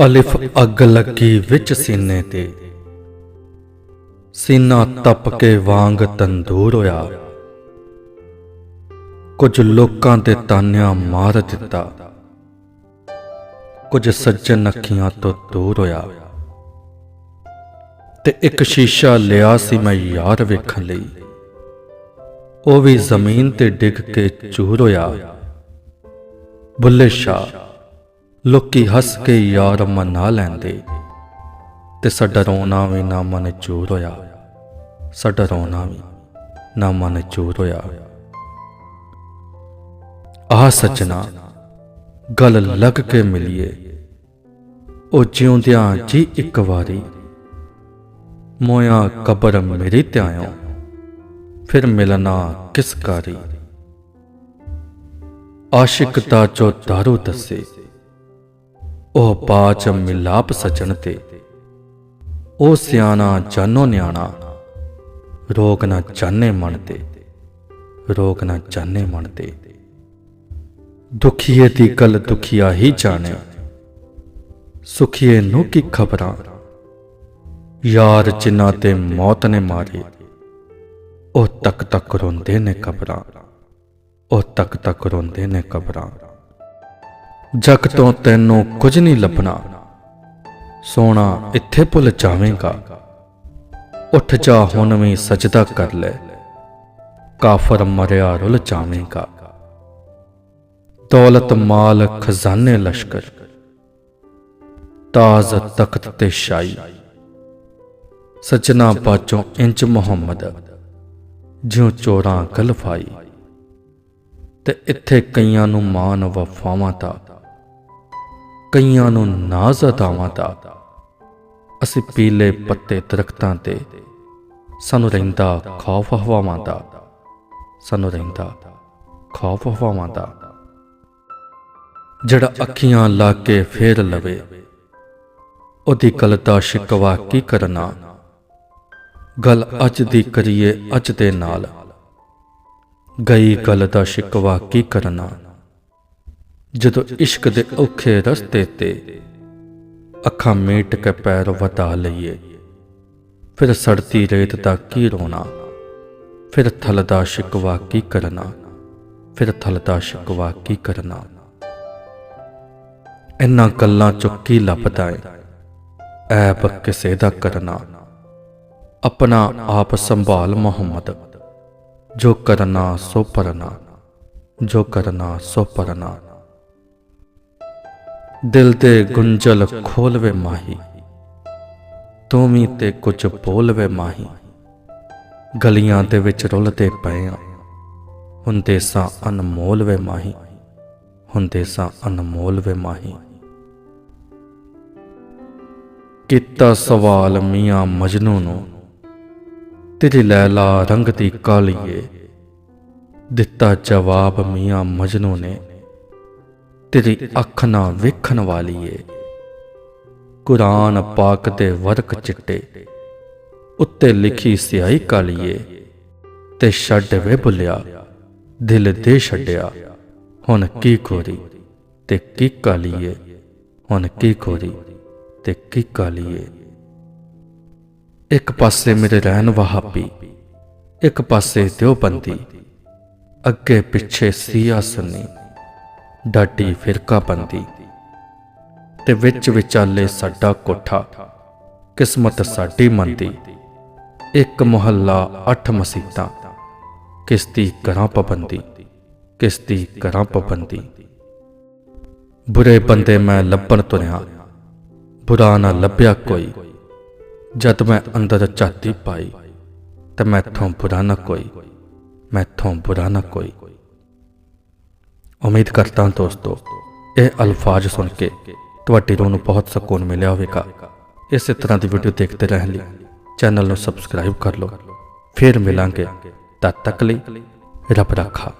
ਅਲਿਫ ਅੱਗ ਲੱਗੀ ਵਿੱਚ ਸੀਨੇ ਤੇ। ਸੀਨਾ ਤਪ ਕੇ ਵਾਂਗ ਤੰਦੂਰ ਹੋਇਆ। ਕੁਝ ਲੋਕਾਂ ਦੇ ਤਾਨਿਆਂ ਮਾਰ ਦਿੱਤਾ। ਕੁਝ ਸੱਜਣ ਅੱਖੀਆਂ ਤੋਂ ਦੂਰ ਹੋਇਆ। ਤੇ ਇੱਕ ਸ਼ੀਸ਼ਾ ਲਿਆ ਸੀ ਮੈਂ ਯਾਰ ਵੇਖਣ ਲਈ। ਉਹ ਵੀ ਜ਼ਮੀਨ ਤੇ ਡਿੱਗ ਕੇ ਚੂਰ ਹੋਇਆ। ਬੁੱਲੇ ਸ਼ਾਹ ਲੋਕੀ ਹੱਸ ਕੇ ਯਾਰ ਮਨਾ ਲੈਂਦੇ। ਤੇ ਸਾਡਾ ਰੋਣਾ ਵੀ ਨਾ ਮਨ ਚੂਰ ਹੋਇਆ। ਸਾਡਾ ਰੋਣਾ ਵੀ ਨਾ ਮਨ ਚੂਰ ਹੋਇਆ। ਆਹ ਸੱਜਣਾ, ਗੱਲ ਲੱਗ ਕੇ ਮਿਲੀਏ। ਉਹ ਜਿਉਂਦਿਆਂ ਜੀ ਇੱਕ ਵਾਰੀ, ਮੋਇਆ ਕਬਰ ਮੇਰੀ ਤੇ ਆਇਓ ਫਿਰ ਮਿਲਣਾ ਕਿਸ ਕਾਰੀ? ਆਸ਼ਿਕ ਦਾ ਜੋ ਦਾਰੂ ਦੱਸੇ ਉਹ ਬਾਚ ਮਿਲਾਪ ਸਜਣ ਤੇ। ਉਹ ਸਿਆਣਾ ਜਾਨੋ ਨਿਆਣਾ, ਰੋਗ ਨਾ ਜਾਣੇ ਮਨ ਤੇ, ਰੋਗ ਨਾ ਜਾਣੇ ਮਨ ਤੇ। ਦੁਖੀਏ ਦੀ ਗੱਲ ਦੁਖੀਆ ਹੀ ਜਾਣੇ ਸੁਖੀਏ ਨੂੰ ਕੀ ਖਬਰਾਂ? ਯਾਰ ਜਿਨ੍ਹਾਂ ਤੇ ਮੌਤ ਨੇ ਮਾਰੇ, ਉਹ ਤੱਕ ਤੱਕ ਰੋਂਦੇ ਨੇ ਕਬਰਾਂ ਉਹ ਤੱਕ ਤੱਕ ਰੋਂਦੇ ਨੇ ਕਬਰਾਂ ਜਗ ਤੋਂ ਤੈਨੂੰ ਕੁਝ ਨਹੀਂ ਲੱਭਣਾ। ਸੋਣਾ ਇੱਥੇ ਭੁੱਲ ਜਾਵੇਂਗਾ। ਉੱਠ ਜਾ ਹੁਣ ਵੀ ਸਜਦਾ ਕਰ ਲੈ। ਕਾਫਰ ਮਰਿਆ ਰੁੱਲ ਜਾਵੇਂਗਾ। ਦੌਲਤ ਮਾਲ ਖਜ਼ਾਨੇ ਲਸ਼ਕਰ। ਤਾਜ਼ ਤਖਤ ਤੇ ਸ਼ਾਈ ਸਜਣਾ ਬਾਚੋਂ ਇੰਚ ਮੁਹੰਮਦ। ਜਿਉ ਚੋਰਾਂ ਗਲਫਾਈ। ਤੇ ਇੱਥੇ ਕਈਆਂ ਨੂੰ ਮਾਨ ਵਫਾਵਾਂ ਦਾ। ਕਈਆਂ ਨੂੰ ਨਾਜ਼ ਅਦਾਵਾਂ ਦਾ। ਅਸੀਂ ਪੀਲੇ ਪੱਤੇ ਦਰਖਤਾਂ ਤੇ ਸਾਨੂੰ ਰਹਿੰਦਾ ਖੌਫ ਹਵਾਵਾਂ ਦਾ। ਸਾਨੂੰ ਰਹਿੰਦਾ ਖੌਫ ਹਵਾਵਾਂ ਦਾ। ਜਿਹੜਾ ਅੱਖੀਆਂ ਲਾ ਕੇ ਫੇਰ ਲਵੇ, ਉਹਦੀ ਗੱਲ ਦਾ ਸ਼ਿਕਵਾ ਕੀ ਕਰਨਾ? ਗੱਲ ਅੱਜ ਦੀ ਕਰੀਏ ਅੱਜ ਦੇ ਨਾਲ। ਗਈ ਗੱਲ ਦਾ ਸ਼ਿਕਵਾ ਕੀ ਕਰਨਾ? ਜਦੋਂ ਇਸ਼ਕ ਦੇ ਔਖੇ ਰਸਤੇ ਤੇ ਅੱਖਾਂ ਮੀਟ ਕੇ ਪੈਰ ਵਧਾ ਲਈਏ, ਫਿਰ ਸੜਦੀ ਰੇਤ ਦਾ ਕੀ ਰੋਣਾ? ਫਿਰ ਥਲ ਦਾ ਸ਼ਿਕਵਾ ਕੀ ਕਰਨਾ? ਫਿਰ ਥਲ ਦਾ ਸ਼ਿਕਵਾ ਕੀ ਕਰਨਾ? ਇੰਨਾ ਗੱਲਾਂ ਚੋਂ ਕੀ ਲੱਭਦਾ ਏ? ਐਬ ਕਿਸੇ ਦਾ ਕਰਨਾ? ਆਪਣਾ ਆਪ ਸੰਭਾਲ ਮੁਹੰਮਦ। ਜੋ ਕਰਨਾ ਸੋ ਪਰਨਾ, ਜੋ ਕਰਨਾ ਸੋ ਪਰਨਾ। ਦਿਲ ਤੇ ਗੁੰਝਲ ਖੋਲਵੇ ਮਾਹੀ, ਤੂੰ ਵੀ ਤੇ ਕੁਝ ਬੋਲਵੇ ਮਾਹੀ। ਗਲੀਆਂ ਦੇ ਵਿੱਚ ਰੁਲਦੇ ਪਏ ਆ, ਹੁੰਦੇ ਸਾਂ ਅਨਮੋਲ ਵੇ ਮਾਹੀ, ਹੁੰਦੇ ਸਾਂ ਅਨਮੋਲ ਵੇ ਮਾਹੀ। ਕੀਤਾ ਸਵਾਲ ਮੀਆਂ ਮਜਨੂ ਨੂੰ, ਤੇਰੀ ਲੈਲਾ ਰੰਗ ਦੀ ਕਾਲੀਏ, ਦਿੱਤਾ ਜਵਾਬ ਮੀਆਂ ਮਜਨੂ ਨੇ। ਤੇਰੀ ਅੱਖ ਨਾ ਵੇਖਣ ਵਾਲੀਏ। ਕੁਰਾਨ ਪਾਕ ਦੇ ਵਰਕ ਚਿੱਟੇ, ਉੱਤੇ ਲਿਖੀ ਸਿਆਹੀ ਕਾਲੀਏ, ਤੇ ਛੱਡ ਵੇ ਬੁੱਲਿਆ, ਦਿਲ ਦੇ ਛੱਡਿਆ, ਹੁਣ ਕੀ ਖੋਰੀ ਤੇ ਕੀ ਕਾਲੀਏ, ਹੁਣ ਕੀ ਖੋਰੀ ਤੇ ਕੀ ਕਾਲੀਏ। ਇੱਕ ਪਾਸੇ ਮੇਰੇ ਰਹਿਣ ਵਹਾਬੀ, ਇੱਕ ਪਾਸੇ ਦਿਓ ਬੰਦੀ, ਅੱਗੇ ਪਿੱਛੇ ਸੀਆ ਸੁਨੀ। ਡਾਟੀ ਫਿਰਕਾ ਤੇ ਵਿੱਚ ਵਿਚਾਲੇ ਸਾਡਾ ਕੋਠਾ, ਕਿਸਮਤ ਸਾਡੀ ਮੰਦੀ। ਇੱਕ ਮੁਹੱਲਾ ਅੱਠ ਮਸੀਤਾਂ, ਕਿਸਤੀ ਕਰਾਂ ਪਾਬੰਦੀ, ਕਿਸਤੀ ਕਰਾਂ ਪਾਬੰਦੀ। ਬੁਰੇ ਬੰਦੇ ਮੈਂ ਲੱਭਣ ਤੁਰਿਆ, ਬੁਰਾ ਨਾ ਲੱਭਿਆ ਕੋਈ। ਜਦ ਮੈਂ ਅੰਦਰ ਝਾਤੀ ਪਾਈ, ਤੇ ਮੈਥੋਂ ਬੁਰਾ ਨਾ ਕੋਈ, ਮੈਥੋਂ ਬੁਰਾ ਨਾ ਕੋਈ। ਉਮੀਦ ਕਰਦਾ ਹਾਂ ਦੋਸਤੋ, ਇਹ ਅਲਫਾਜ਼ ਸੁਣ ਕੇ ਤੁਹਾਡੀ ਰੂਹ ਨੂੰ ਬਹੁਤ ਸਕੂਨ ਮਿਲਿਆ ਹੋਵੇਗਾ। ਇਸੇ ਤਰ੍ਹਾਂ ਦੀ ਵੀਡੀਓ ਦੇਖਦੇ ਰਹਿਣ ਲਈ ਚੈਨਲ ਨੂੰ ਸਬਸਕ੍ਰਾਈਬ ਕਰ ਲਓ। ਫਿਰ ਮਿਲਾਂਗੇ ਤਦ ਤੱਕ ਲਈ ਰੱਬ ਰੱਖਾ